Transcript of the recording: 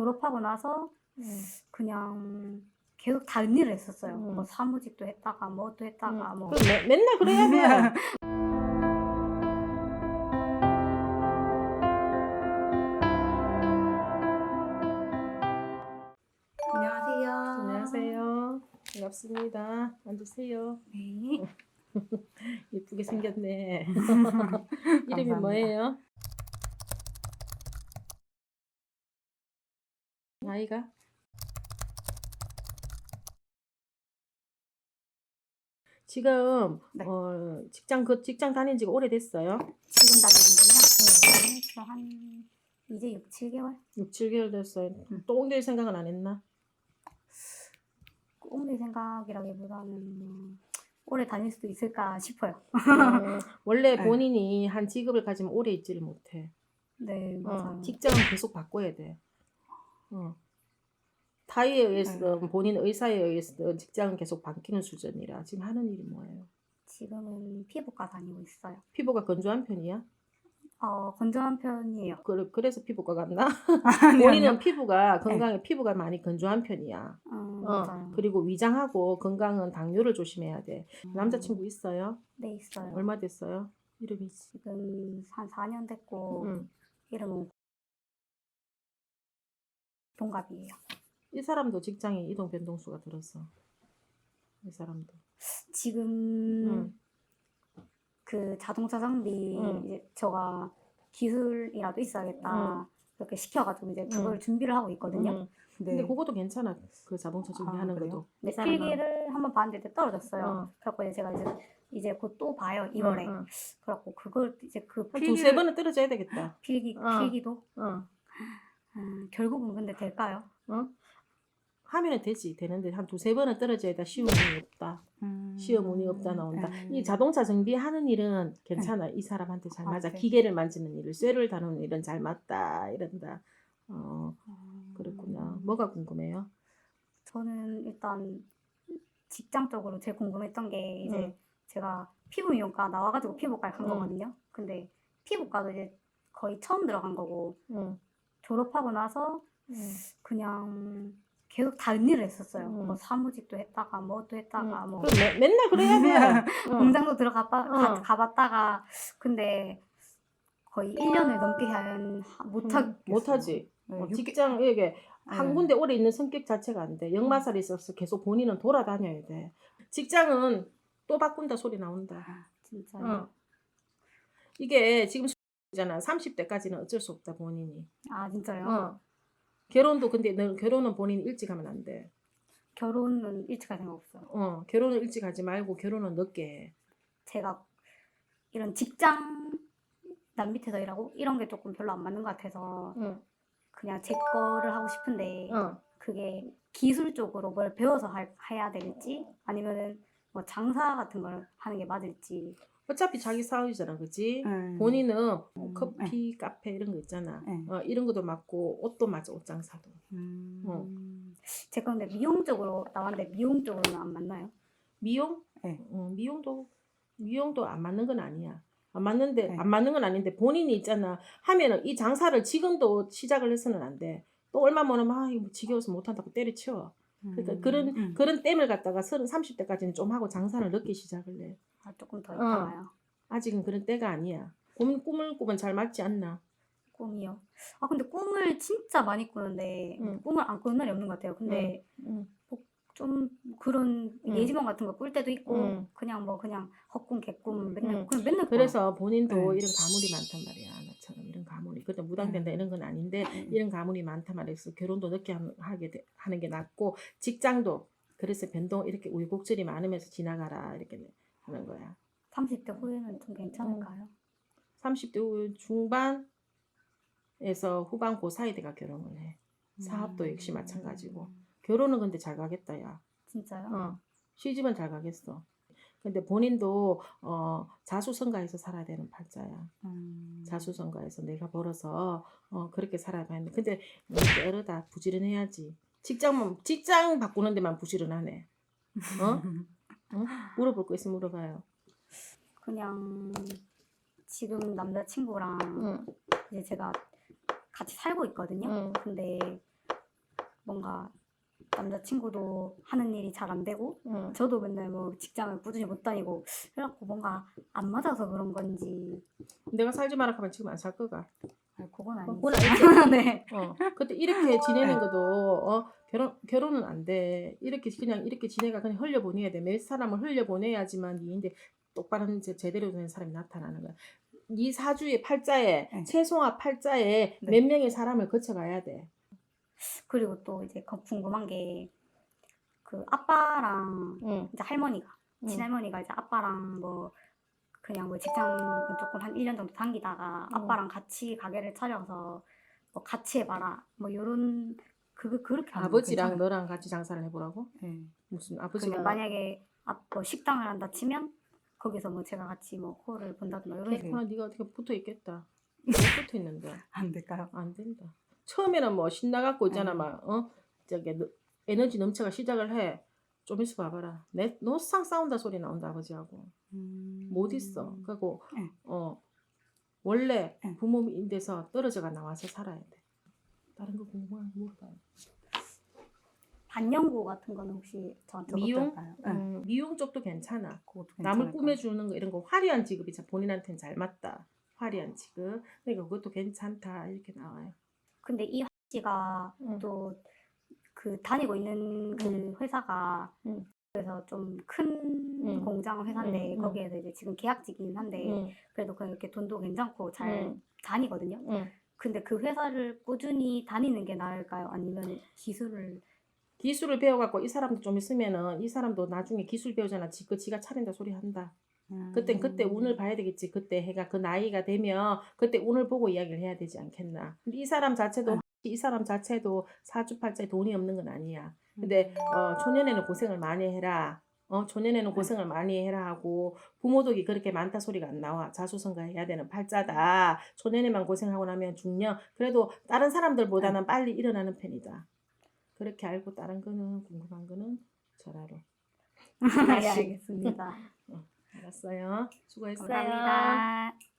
졸업하고 나서 음. 그냥 계속 다른 일을 했었어요. 음. 뭐 사무직도 했다가 뭐도 했다가 뭐 그럼 매, 맨날 그래야 돼. 안녕하세요. 안녕하세요. 반갑습니다. 앉으세요. 네. 예쁘게 생겼네. 이름이 감사합니다. 뭐예요? 나이가? 지금 네. 어, 직장 그 직장 다닌 지가 오래됐어요. 지금 다니는군요. 네, 저한 이제 6, 7개월? 6, 7개월 됐어요. 음. 또 옮길 생각은 안 했나? 꽁리 생각이라기보다는 뭐 오래 다닐 수도 있을까 싶어요. 어, 원래 네. 본인이 한 직업을 가지면 오래 있지를 못해. 네, 맞아요. 어, 직장은 계속 바꿔야 돼. 어. 타이에 의해서든 네. 본인 의사에 의해서든 직장은 계속 바뀌는 수준이라 지금 하는 일이 뭐예요? 지금은 피부과 다니고 있어요. 피부가 건조한 편이야? 어, 건조한 편이에요. 그, 그래서 피부과 갔나? 본인은. 피부가 건강에 피부가 많이 건조한 편이야. 어, 어, 맞아요. 그리고 위장하고 건강은 당뇨를 조심해야 돼. 남자친구 있어요? 네, 있어요. 얼마 됐어요? 이름이? 지금 한 4년 됐고 응. 이름은 동갑이에요. 이 사람도 직장에 이동 변동수가 들었어. 이 사람도. 지금 응. 그 자동차 장비 응. 이제 저가 기술이라도 있어야겠다. 그렇게 시켜가지고 이제 그걸 응. 준비를 하고 있거든요. 응. 네. 근데 그것도 괜찮아. 그 자동차 준비하는 그래요? 것도. 사람은. 필기를 한번 봤는데 떨어졌어요. 어. 그래갖고 이제 제가 이제 이제 곧 또 봐요 2월에. 응, 응. 그래갖고 그걸 이제 그한 필기를 두세 번은 떨어져야 되겠다. 필기 어. 필기도 어. 음, 결국은 근데 될까요? 어? 하면은 되지. 되는데 한 두세 번은 떨어져야 돼. 쉬운 운이 없다. 시험 운이 없다 나온다. 음. 이 자동차 정비하는 일은 괜찮아. 이 사람한테 잘 아, 맞아. 그래? 기계를 만지는 일, 쇠를 다루는 일은 잘 맞다. 이런다. 어, 음. 그렇구나. 뭐가 궁금해요? 저는 일단 직장적으로 제일 궁금했던 게 이제 응. 제가 피부 미용과 나와가지고 피부과에 간 응. 거거든요. 근데 피부과도 이제 거의 처음 들어간 거고 응. 졸업하고 나서 응. 그냥 계속 다른 일을 했었어요. 응. 뭐 사무직도 했다가 뭐도 했다가 뭐 그럼 매, 맨날 그래야 돼. 어. 공장도 들어가 봐- 가, 어. 가 봤다가 근데 거의 1년을 넘게 한 못하 응, 못하지. 네, 어, 육- 직장 이게 한 네. 군데 오래 있는 성격 자체가 안 돼. 역마살이 있어서 계속 본인은 돌아다녀야 돼. 직장은 또 바꾼다 소리 나온다. 아, 진짜 어. 이게 지금 잖아 30대까지는 어쩔 수 없다 본인이. 아 진짜요? 어. 결혼도 근데 너 결혼은 본인이 일찍 하면 안 돼. 결혼은 일찍 할 생각 없어요. 어, 결혼을 일찍 하지 말고 결혼은 늦게 해. 제가 이런 직장 남 밑에서 일하고 이런 게 조금 별로 안 맞는 것 같아서 응. 그냥 제 거를 하고 싶은데 어. 그게 기술적으로 뭘 배워서 할, 해야 될지 아니면은 뭐 장사 같은 걸 하는 게 맞을지 어차피 자기 사업이잖아, 그지? 음. 본인은 뭐 음, 커피, 카페 이런 거 있잖아. 네. 어, 이런 것도 맞고 옷도 맞아, 옷 장 사도. 음. 어. 제가 근데 미용 쪽으로 나왔는데 미용 쪽으로는 안 맞나요? 미용? 네. 어, 미용도 미용도 안 맞는 건 아니야. 안 맞는데 네. 안 맞는 건 아닌데 본인이 있잖아. 하면은 이 장사를 지금도 시작을 해서는 안 돼. 또 얼마 모르면 아 이거 지겨워서 못 한다고 때려치워. 그러니까 음, 그런 음. 그런 땜을 갖다가 서른 삼십 대까지는 좀 하고 장사를 늦게 시작을 해. 아, 조금 더 어. 있다가요. 아직은 그런 때가 아니야. 꿈, 꿈을 꾸면 잘 맞지 않나? 꿈이요. 아 근데 꿈을 진짜 많이 꾸는데 응. 꿈을 안 꾸는 날이 없는 것 같아요. 근데 응. 좀 그런 응. 예지몽 같은 거 꿀 때도 있고 응. 그냥 뭐 그냥 헛꿈 개꿈 맨날 응. 그냥 맨날 그래서 본인도 네. 이런 가물이 많단 말이야. 나처럼 이런 가물이. 근데 무당된다 음. 이런 건 아닌데. 이런 가물이 많단 말이야. 결혼도 늦게 함- 하게 돼- 하는 게 낫고 직장도 그래서 변동 이렇게 우여곡절이 많으면서 지나가라 이렇게 하는 거야. 30대 후에는 좀 괜찮을까요? 30대 후 중반에서 후반 그 사이 돼가 결혼을 해. 사업도 역시 음. 마찬가지고. 결혼은 근데 잘 가겠다 야. 진짜요? 어. 시집은 잘 가겠어. 근데 본인도 어, 자수성가해서 살아야 되는 팔자야. 음. 자수성가해서 내가 벌어서 어, 그렇게 살아야 되는데 근데 게으르다 부지런해야지. 직장만 직장 바꾸는 데만 부지런하네. 어? 어? 물어볼 거 있으면 물어봐요. 그냥 지금 남자친구랑 응. 이제 제가 같이 살고 있거든요. 응. 근데 뭔가 남자친구도 하는 일이 잘 안 되고 응. 저도 맨날 뭐 직장을 꾸준히 못 다니고 그래갖고 뭔가 안 맞아서 그런 건지 내가 살지 마라 하면 지금 안 살 거가. 아, 그건 어, 아니지. 그건 알지. 네. 어. 그때 이렇게 지내는 것도 어, 결혼 결혼은 안 돼. 이렇게 그냥 이렇게 지내가 그냥 흘려 보내야 돼. 몇 사람을 흘려 보내야지만 니인데 똑바른 제- 제대로 된 사람이 나타나는 거야. 이 사주의 팔자에 네. 채송화 팔자에 네. 몇 명의 사람을 거쳐가야 돼. 그리고 또 이제 그 궁금한 게 그 아빠랑 응. 이제 할머니가 응. 친할머니가 이제 아빠랑 뭐 그냥 뭐 직장 조금 한 1년 정도 다니다가 응. 아빠랑 같이 가게를 차려서 뭐 같이 해봐라 뭐 요런 그 그렇게 하는 거 아버지랑 괜찮아요? 너랑 같이 장사를 해보라고? 네. 무슨 근데 아버지가 만약에 아, 뭐 식당을 한다 치면 거기서 뭐 제가 같이 뭐 홀을 본다든가 이런 식으로 그렇구나 네가 어떻게 붙어 있겠다. 못 붙어 있는데 안 될까요? 안 된다. 처음에는 뭐 신나갖고 있잖아 음. 막 어? 저기 너- 에너지 넘쳐가 시작을 해. 좀 있어 봐봐라. 내 노상 싸운다 소리 나온다 아버지하고. 못 있어. 그리고 네. 어 원래 네. 부모인데서 떨어져가 나와서 살아야 돼. 다른 거 궁금한 거 물어봐요. 반영구 같은 거는 혹시 저한테 미용? 어떨까요? 네. 음, 미용 쪽도 괜찮아. 그것도 남을 괜찮을까요? 꾸며주는 거 이런 거 화려한 직업이 참 본인한테는 잘 맞다. 화려한 직업. 그러니까 그것도 괜찮다 이렇게 나와요. 근데 이 씨가 응. 또 그 다니고 있는 그 응. 회사가 응. 그래서 좀큰 응. 공장 회사인데 응, 응. 거기에서 이제 지금 계약직이긴 한데 응, 그래도 그냥 이렇게 돈도 괜찮고 잘 응. 다니거든요. 응. 근데 그 회사를 꾸준히 다니는 게 나을까요? 아니면 기술을 기술을 배워갖고 이 사람도 좀 있으면은 이 사람도 나중에 기술 배우잖아. 지, 그 지가 차린다 소리 한다. 그땐 그때 음. 운을 봐야 되겠지. 그때 해가 그 나이가 되면 그때 운을 보고 이야기를 해야 되지 않겠나. 근데 이 사람 자체도 아. 이 사람 자체도 사주팔자에 돈이 없는 건 아니야. 근데 어, 초년에는 고생을 많이 해라. 어, 초년에는 네. 고생을 많이 해라 하고 부모덕이 그렇게 많다 소리가 안 나와. 자수성가해야 되는 팔자다. 초년에만 고생하고 나면 중년. 그래도 다른 네. 사람들보다는 빨리 일어나는 편이다. 그렇게 알고 다른 거는 궁금한 거는 전화로. 네, 알겠습니다. 알았어요. 수고했어요. 감사합니다.